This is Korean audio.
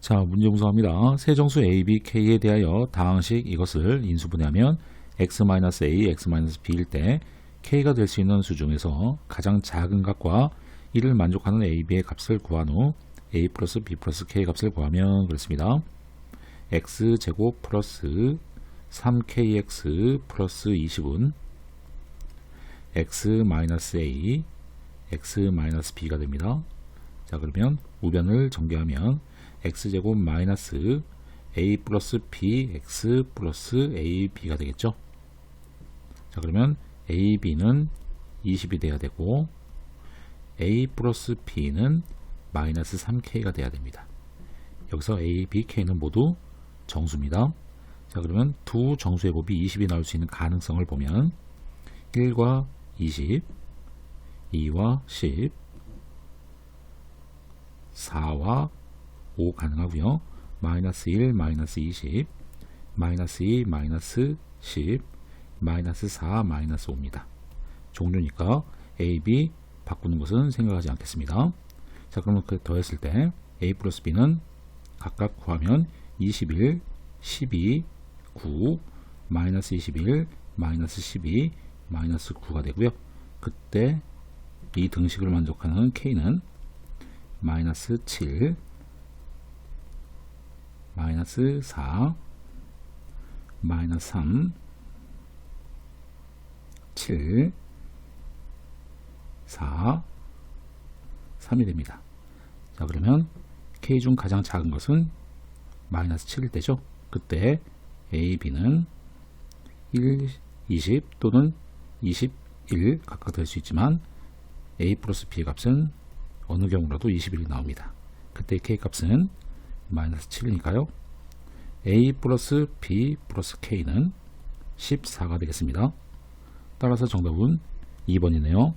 자, 문제 분석합니다. 세정수 A, B, K에 대하여 다항식 이것을 인수분해하면 x-a, x-b일 때 K가 될 수 있는 수 중에서 가장 작은 값과 이를 만족하는 A, B의 값을 구한 후 A 플러스 B 플러스 K 값을 구하면 그렇습니다. x제곱 플러스 3kx 플러스 20은 x-a, x-b가 됩니다. 자 그러면 우변을 전개하면 x제곱 마이너스 a 플러스 b x 플러스 ab가 되겠죠. 자 그러면 ab는 20이 돼야 되고 a 플러스 b는 마이너스 3k가 돼야 됩니다. 여기서 a, b, k는 모두 정수입니다. 자 그러면 두 정수의 곱이 20이 나올 수 있는 가능성을 보면 1과 20, 2와 10, 4와 5 가능하고요. 마이너스 1, 마이너스 20, 마이너스 2, 마이너스 10, 마이너스 4, 마이너스 5입니다. 종류니까 A, B 바꾸는 것은 생각하지 않겠습니다. 자, 그러면 그 더했을 때 A 플러스 B는 각각 구하면 21, 12, 9, 마이너스 21, 마이너스 12, 마이너스 9가 되고요. 그때 이 등식을 만족하는 K는 마이너스 7, 마이너스 4, 마이너스 3, 7, 4, 3이 됩니다. 자 그러면 K 중 가장 작은 것은 마이너스 7일 때죠. 그때 A, B는 1, 20 또는 21 각각 될 수 있지만 A 플러스 B 값은 어느 경우라도 21이 나옵니다. 그때 K 값은 마이너스 7이니까요. A 플러스 B 플러스 K는 14가 되겠습니다. 따라서 정답은 2번이네요.